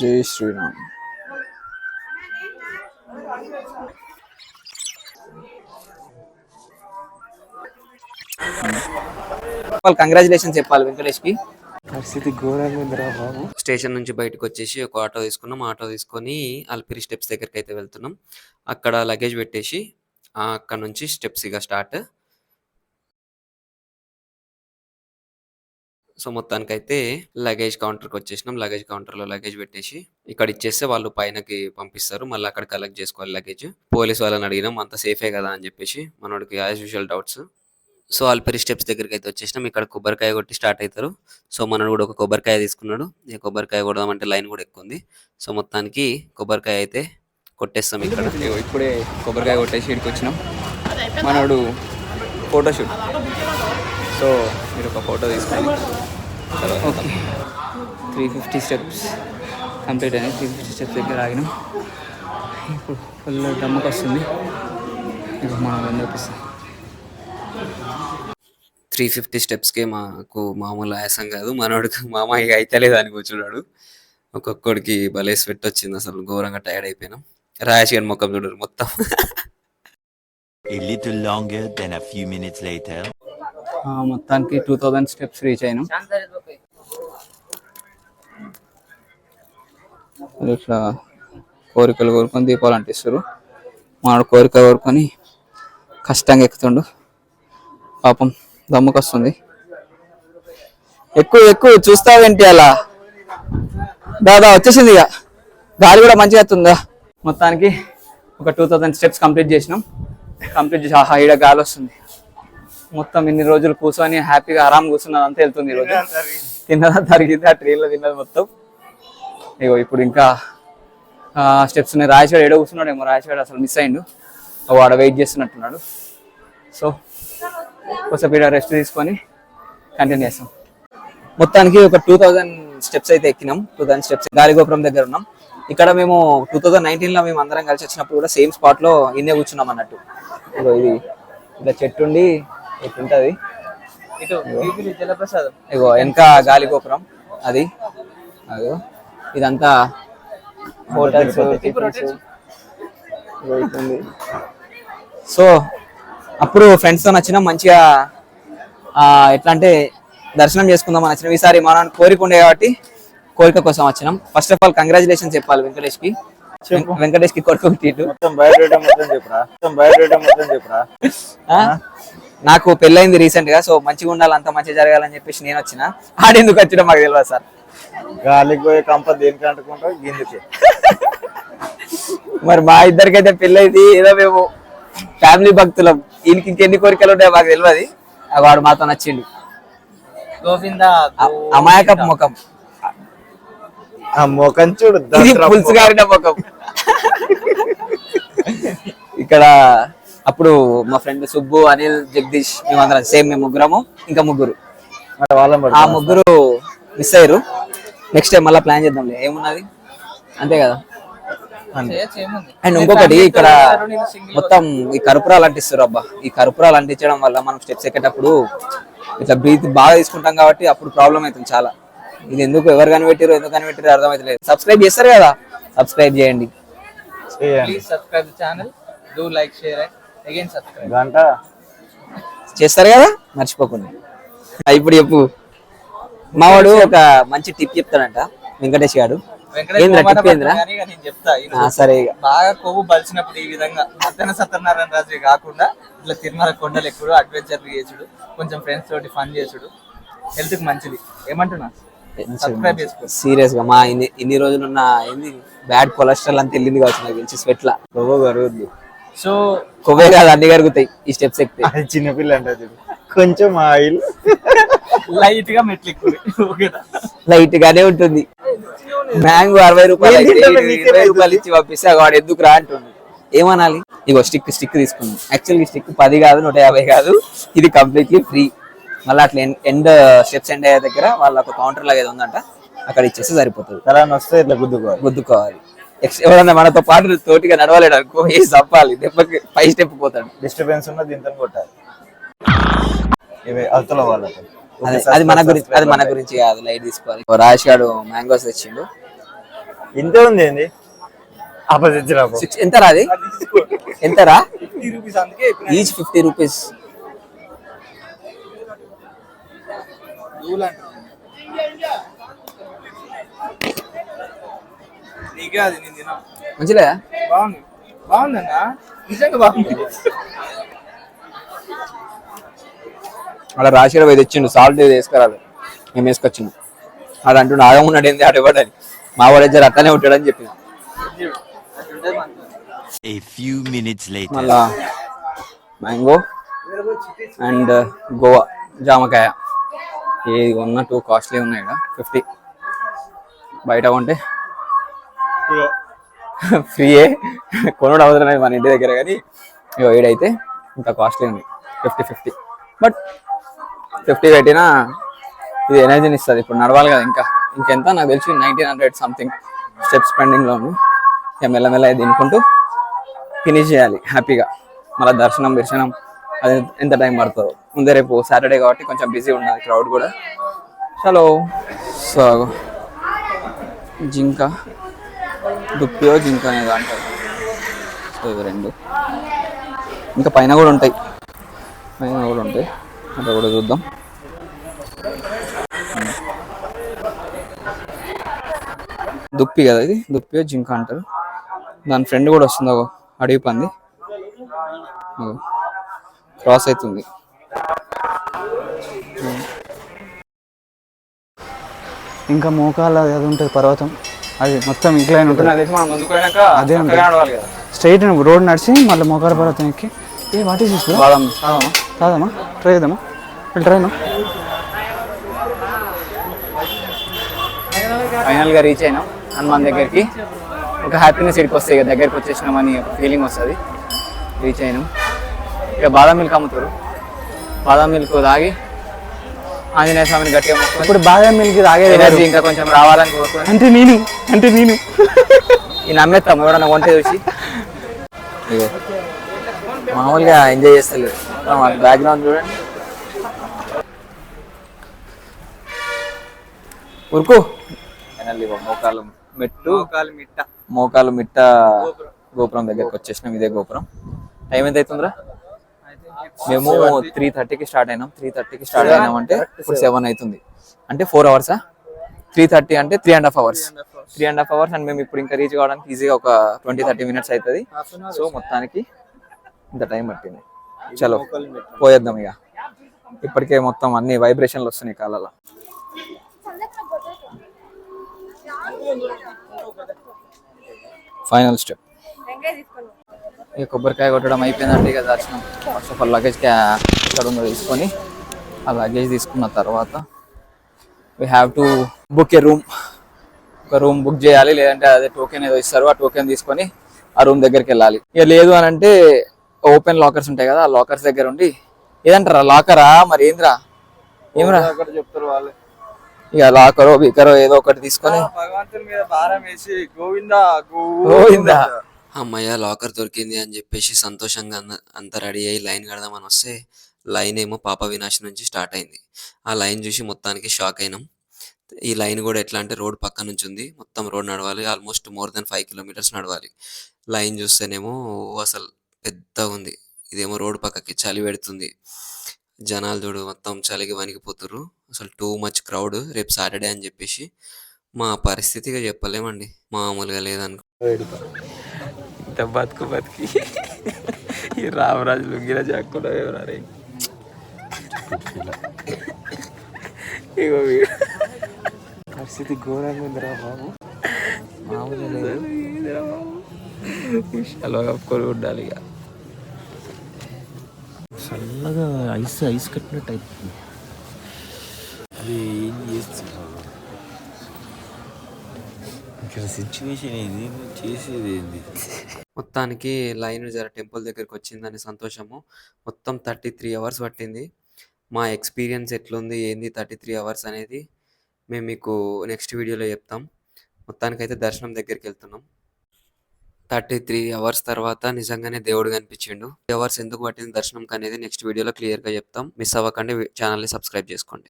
జై శ్రీరామ్. కంగ్రాచులేషన్ చెప్పాలి వెంకటేష్కి పరిస్థితి ఘోరంగా బాబు. స్టేషన్ నుంచి బయటకు వచ్చేసి ఒక ఆటో తీసుకున్నాం. ఆటో తీసుకొని అల్పిరి స్టెప్స్ దగ్గరికి అయితే వెళ్తున్నాం. అక్కడ లగేజ్ పెట్టేసి ఆ, అక్కడ నుంచి స్టెప్స్ ఇక స్టార్ట్. సో మొత్తానికైతే లగేజ్ కౌంటర్కి వచ్చేసినాం. లగేజ్ కౌంటర్లో లగేజ్ పెట్టేసి ఇక్కడ ఇచ్చేస్తే వాళ్ళు పైనకి పంపిస్తారు. మళ్ళీ అక్కడ కలెక్ట్ చేసుకోవాలి లగేజ్. పోలీస్ వాళ్ళని అడిగినాం. అంత సేఫే కదా అని చెప్పేసి మనోడికి as usual doubts so Alipiri steps దగ్గరికి అయితే వచ్చేసినాం. ఇక్కడ కొబ్బరికాయ కొట్టి స్టార్ట్ అవుతారు సో మనడు కూడా ఒక కొబ్బరికాయ తీసుకున్నాడు. ఈ కొబ్బరికాయ కొడదామంటే లైన్ కూడా ఎక్కువ ఉంది. సో మొత్తానికి కొబ్బరికాయ అయితే కొట్టేస్తాం ఇక్కడ. ఇప్పుడే కొబ్బరికాయ కొట్టేసి ఇక్కడికి వచ్చినాం మనోడు ఫోటోషూట్ సో మీరు ఒక ఫోటో తీసుకోండి. Okay. Three fifty steps complete అయినాయి. త్రీ ఫిఫ్టీ స్టెప్స్ దగ్గర ఆగినాం. ఇప్పుడు ఫుల్ దమ్మకు వస్తుంది. ఇప్పుడు మనం చూపిస్తాం త్రీ ఫిఫ్టీ స్టెప్స్కే మాకు మామూలు ఆయాసం కాదు. మనోడికి మామ ఇక అయితలేదు అని కూర్చున్నాడు. ఒక్కొక్కడికి భలే స్వెట్ వచ్చింది అసలు. ఘోరంగా టైర్డ్ అయిపోయినాం. రాయేష్ గారి ముఖం చూడరు మొత్తం. A little longer than a few minutes later. మొత్తానికి టూ థౌజండ్ స్టెప్స్ రీచ్ అయినాం. ఇట్లా కోరికలు కోరుకొని దీపాలు అంటిస్తారు. మాడు కోరిక కోరుకొని కష్టంగా ఎక్కుతుండు. పాపం దమ్ముకు వస్తుంది. ఎక్కువ ఎక్కువ చూస్తావేంటి అలా? దాదా వచ్చేసింది ఇక. గాలి కూడా మంచిగా వస్తుందా మొత్తానికి ఒక టూ థౌజండ్ స్టెప్స్ కంప్లీట్ చేసినాం. కంప్లీట్ చేసి ఆహా ఈడ గాలి వస్తుంది. మొత్తం ఇన్ని రోజులు కూర్చొని హ్యాపీగా ఆరామ్ కూర్చున్నది అంతా వెళ్తుంది ఈరోజు. తిన్నదా తరిగింది ఆ ట్రైన్లో తిన్నది మొత్తం. ఇగో ఇప్పుడు ఇంకా స్టెప్స్ ఉన్నాయి. రాయచాడు ఏడో కూర్చున్నాడేమో రాయచాడు అసలు మిస్ అయిండు. వాడు వెయిట్ చేస్తున్నట్టున్నాడు. సో కొంచెం రెస్ట్ తీసుకొని కంటిన్యూ చేస్తాం. మొత్తానికి ఒక టూ థౌజండ్ స్టెప్స్ అయితే ఎక్కినాం. టూ థౌసండ్ స్టెప్స్ గాలిగోపురం దగ్గర ఉన్నాం. ఇక్కడ మేము టూ థౌజండ్ నైన్టీన్లో మేము అందరం కలిసి వచ్చినప్పుడు కూడా సేమ్ స్పాట్లో ఇన్నే కూర్చున్నాం అన్నట్టు. ఇది ఇలా చెట్టు ఉండి ఇట్లుంటది. జలప్రసాదం. ఇగో వెనక గాలిగోపురం అది. అదో ఇదంతా హోటల్స్ సో అప్పుడు ఫ్రెండ్స్తో నచ్చిన మంచిగా ఆ, ఎట్లా అంటే దర్శనం చేసుకుందాం అని వచ్చినాం ఈసారి మనం కోరిక ఉండే కాబట్టి కోరిక కోసం వచ్చినాం. ఫస్ట్ ఆఫ్ ఆల్ కంగ్రాచులేషన్ చెప్పాలి వెంకటేష్కి వెంకటేష్కి కొడుకు పుట్టిండు మొత్తం బయోడేటా మొత్తం చెప్పురా? మొత్తం బయోడేటా మొత్తం చెప్పురా? ఆ? నాకు పెళ్ళైంది రీసెంట్గా సో మంచిగా ఉండాలి అంత మంచిగా జరగాలని చెప్పేసి నేను వచ్చిన. ఆడెందుకు వచ్చినా మాకు తెలియదు సార్. గాలికి పోయే కంప దేనికి అంటుకుంటావు? గిందుకే. మరి మా ఇద్దరికైతే పెళ్ళైంది ఏదో మేము ఫ్యామిలీ భక్తులం. వీళ్ళకి ఇంకెన్ని కోరికలు ఉంటాయో మాకు తెలియదు వాడు మాతో నచ్చిండు. గోవింద అ- అమాయకపు ముఖం. ఆ ముఖం చూడు పులుసు గారిన ముఖం. ఇక్కడ అప్పుడు మా ఫ్రెండ్ సుబ్బు అనిల్ జగదీష్ మేమందరం సేమ్ మేము ముగ్గురము ఇంకా ముగ్గురు. ఆ. ముగ్గురు మిస్ అయ్యారు. నెక్స్ట్ టైం మళ్ళీ ప్లాన్ చేద్దాంలే. ఏమున్నది? అంతే కదా? అండ్ ఇంకొకటి ఇక్కడ మొత్తం ఈ కర్పూరాలు అంటిస్తారు అబ్బా. ఈ కర్పూరాలు అంటించడం వల్ల మనం స్టెప్స్ ఎక్కేటప్పుడు ఇట్లా బ్రీత్ బాగా తీసుకుంటాం కాబట్టి అప్పుడు ప్రాబ్లం అవుతుంది చాలా. ఇది ఎందుకు ఎవరు కనిపెట్టారు ఎందుకు కనిపెట్టారు అర్థమైతలేదు. సబ్స్క్రైబ్ చేస్తారు కదా? సబ్స్క్రైబ్ చేయండి. Subscribe the channel do like share subscribe గంట. చేస్తారు కదా? మర్చిపోకుండా. ఇప్పుడు చెప్పు. మావాడు ఒక మంచి టిప్ చెప్తాడంట వెంకటేష్ గారు. సరే బాగా కొవ్వు బలిసినప్పుడు ఈ విధంగా మధ్యాహ్న సత్యనారాయణ రాజు కాకుండా ఇట్లా తిరుమల కొండలు ఎక్కుడు అడ్వెంచర్ చేసుడు కొంచెం ఫ్రెండ్స్ తోటి ఫన్ చేసుడు హెల్త్కి మంచిది. ఏమంటున్నా? సబ్స్క్రైబ్ చేసుకో. సీరియస్గా మా ఇన్ని ఇన్ని రోజులు ఉన్న ఏంది బ్యాడ్ కొలెస్ట్రాల్ అంతా వెళ్ళింది కావచ్చు నాకు తెలిసి గొప్ప కరుగుద్దు సో కొవ్వే కాదు అన్ని కరుగుతాయి. ఈ స్టెప్స్ ఎక్కితే. అది చిన్నపిల్ల అంటే చూడు. కొంచెం ఆయిల్. లైట్గా మెట్లు లైట్ గానే ఉంటుంది. మ్యాంగో అరవై రూపాయలు అయితే? ఇరవై నీకే రూపాయలు ఇచ్చి పంపిస్తే వాడు ఎందుకు రా అంటుంది ఏమనాలి? ఇగో స్టిక్ స్టిక్ తీసుకున్నాం యాక్చువల్గా స్టిక్ పది కాదు నూట యాభై కాదు. ఇది కంప్లీట్లీ ఫ్రీ మళ్ళీ అట్లా ఎండ్ స్టెప్స్ ఎండ్ అయ్యే దగ్గర వాళ్ళ ఒక కౌంటర్ లాగా ఏదో ఉందంట. అక్కడ ఇచ్చేస్తే సరిపోతుంది. తలా వస్తే ఇట్లా గుద్దుకోవాలి. గుద్దుకోవాలి. ఎవరన్నా మనతో పాటు తోటిగా నడవలేడు అనుకో ఏ చంపాలి? దెబ్బకి పై స్టెప్ పోతాడు. డిస్టర్బెన్స్ ఉన్న దీంతో కొట్టాలి. ఇవి అవతల వాళ్ళతో అది అది మన గురించి అది మన గురించి కాదు లైట్ తీసుకోవాలి. రాజేష్ గారు మ్యాంగోస్ తెచ్చిండు. ఇంత ఉంది ఏంది? ఆపోజిట్ సిక్స్ ఎంత రాది ఎంతరా ఈచ్ ఫిఫ్టీ రూపీస్ నీకే అది నేను తిన్నా. మంచిలే? బాగుంది. బాగుందన్నా? నిజంగా బాగుంది. అలా రాశిలో పోయి తెచ్చిండు సాల్ట్ వేసుకురాలి. మేము వేసుకొచ్చిండు. అది అంటుండు ఉన్నాడు ఏంది? ఆడ ఇవ్వడని మా వాడు ఇద్దరు అట్లనే ఉంటాడని చెప్పిన. A few minutes later. మళ్ళా మ్యాంగో అండ్ గోవా జామకాయ. ఏది ఉన్న టూ కాస్ట్లీ ఉన్నాయి ఇక్కడ ఫిఫ్టీ. బయట కొంటే ఫ్రీయే. కొనడం అవసరం లేదు మన ఇంటి దగ్గర కానీ. ఇగో ఈడైతే ఇంత కాస్ట్లీ ఉంది. ఫిఫ్టీ ఫిఫ్టీ బట్ ఫిఫ్టీ పెట్టినా ఇది ఎనర్జీని ఇస్తుంది. ఇప్పుడు నడవాలి కదా ఇంకా. ఇంకెంత? నాకు తెలిసి నైన్టీన్ హండ్రెడ్ సంథింగ్ స్టెప్స్ పెండింగ్లో ఉంది. ఇక మెల్లమెల్ల తినుకుంటూ ఫినిష్ చేయాలి. హ్యాపీగా మళ్ళీ దర్శనం దర్శనం. అది ఎంత టైం పడుతుందో. ముందే రేపు సాటర్డే కాబట్టి కొంచెం బిజీ ఉండాలి క్రౌడ్ కూడా. చలో సో జింక. దుప్పి జింక్ అనేది అంటారు సో ఇవి రెండు ఇంకా పైన కూడా ఉంటాయి. పైన కూడా ఉంటాయి. అట్లా కూడా చూద్దాం. దుప్పి కదా ఇది? దుప్పి జింక అంటారు. దాని ఫ్రెండ్ కూడా వస్తుంది ఒక అడవి పంది. క్రాస్ అవుతుంది. ఇంకా మోకాల అది ఉంటుంది పర్వతం. అది మొత్తం ఇంక్లైన్ ఉంటుంది. అదే. స్ట్రైట్ రోడ్ నడిచి మళ్ళీ మోకాల పర్వతం ఎక్కి. ఏ వాట్ ఈస్ కాదమ్మా ట్రై చేద్దామా? ట్రైనా ఫైనల్గా రీచ్ అయినాం. హనుమాన్ దగ్గరికి. ఒక హ్యాపీనెస్ ఇక్కడికి వస్తాయి ఇక దగ్గరికి వచ్చేసినామని ఒక ఫీలింగ్ వస్తుంది. రీచ్ అయినాం. ఇక బాదం మిల్క్ అమ్ముతారు. బాదం మిల్క్ తాగి ఆంజనేయ స్వామిని గట్టిగా మొక్కుకొని ఇప్పుడు బాదం మిల్క్ తాగేది? ఎనర్జీ ఇంకా కొంచెం రావాలని కోరుకొని అంటే నేను అంటే నేను. ఈ నమ్మేస్తాం ఎవడన్నా కొంటే చూసి. ఇగో మామూలుగా ఎంజాయ్ చేస్తలేదు బ్యాక్గ్రౌండ్ చూడండి. ఉరుకు. మోకాలు మెట్టు. కాలు మిట్ట. మోకాలు మిట్ట గోపురం. దగ్గరికి వచ్చేసినాం ఇదే గోపురం. టైం ఎంత అవుతుందిరా మేము త్రీ థర్టీకి స్టార్ట్ అయినాం. త్రీ థర్టీకి స్టార్ట్ అయినాం అంటే ఇప్పుడు సెవెన్ అవుతుంది. అంటే ఫోర్ అవర్సా త్రీ థర్టీ అంటే three and half hours three and half hours and మేము ఇప్పుడు ఇంకా రీచ్ కావడానికి ఈజీగా ఒక ట్వంటీ థర్టీ మినిట్స్ అవుతుంది. సో మొత్తానికి ఇంత టైం పట్టింది. చలో పోయేద్దాం ఇక. ఇప్పటికే మొత్తం అన్ని వైబ్రేషన్లు వస్తున్నాయి కాలలో ఫైనల్ స్టెప్ ఇక కొబ్బరికాయ కొట్టడం అయిపోయిందంటే ఇక దర్శనం. ఫస్ట్ ఆఫ్ ఆల్ లగేజ్ ఎక్కడ ఉందో తీసుకొని ఆ లగేజ్ తీసుకున్న తర్వాత we have to book a room ఒక రూమ్ బుక్ చేయాలి లేదంటే అదే టోకెన్ ఏదో ఇస్తారు ఆ టోకెన్ తీసుకొని ఆ రూమ్ దగ్గరికి వెళ్ళాలి. ఇక లేదు అని అంటే ఓపెన్ లాకర్స్ ఉంటాయి కదా ఆ లాకర్స్ దగ్గర ఉండి ఏదంటారా లాకరా మరి ఏంద్రా? ఏమరా? చెప్తారు వాళ్ళు. ఇక లాకరో బీకరో ఏదో ఒకటి తీసుకొని భగవంతుని మీద భారం వేసి గోవిందా. గోవిందా. అమ్మయ్య లాకర్ దొరికింది అని చెప్పేసి సంతోషంగా అంద- అంతా రెడీ అయ్యి లైన్ కడదామని వస్తే లైన్ ఏమో పాప వినాశ్ నుంచి స్టార్ట్ అయింది. ఆ లైన్ చూసి మొత్తానికి షాక్ అయినాం. ఈ లైన్ కూడా ఎట్లా అంటే రోడ్ పక్క నుంచి ఉంది. మొత్తం రోడ్ నడవాలి. Almost more than five kilometres నడవాలి. లైన్ చూస్తేనేమో అసలు పెద్ద ఉంది. ఇదేమో రోడ్ పక్కకి చలి పెడుతుంది. జనాలు చూడు మొత్తం చలికి వణికిపోతుర్రు. అసలు టూ మచ్ క్రౌడ్ రేపు సాటర్డే అని చెప్పేసి మా పరిస్థితిగా చెప్పలేమండి. మామూలుగా లేదనుకో. ఇంత బతుకు బతికి ఈ రామరాజు లుంగిన జాకుండా ఎవరే ఇగో. పరిస్థితి ఘోరంగా ఉందిరా బాబు. మామూలు లేదు. అలా కప్పుకొని ఉండాలి ఇక. చల్లగా ఐస్ ఐస్ కట్టినట్టు అయిపోతుంది అది ఏం చేస్తున్నా ఇక్కడ సిచ్యువేషన్ నువ్వు చేసేది ఏంది? మొత్తానికి లైన్ జర టెంపుల్ దగ్గరికి వచ్చిందని సంతోషము. మొత్తం థర్టీ త్రీ అవర్స్ పట్టింది. మా ఎక్స్పీరియన్స్ ఎట్లుంది? ఏంది థర్టీ త్రీ అవర్స్ అనేది మేము మీకు నెక్స్ట్ వీడియోలో చెప్తాం. మొత్తానికైతే దర్శనం దగ్గరికి వెళ్తున్నాం. థర్టీ త్రీ అవర్స్ తర్వాత నిజంగానే దేవుడు కనిపించిండు. అవర్స్ ఎందుకు పట్టింది? దర్శనంకి అనేది నెక్స్ట్ వీడియోలో క్లియర్గా చెప్తాం. మిస్ అవ్వకండి ఛానల్ని సబ్స్క్రైబ్ చేసుకోండి.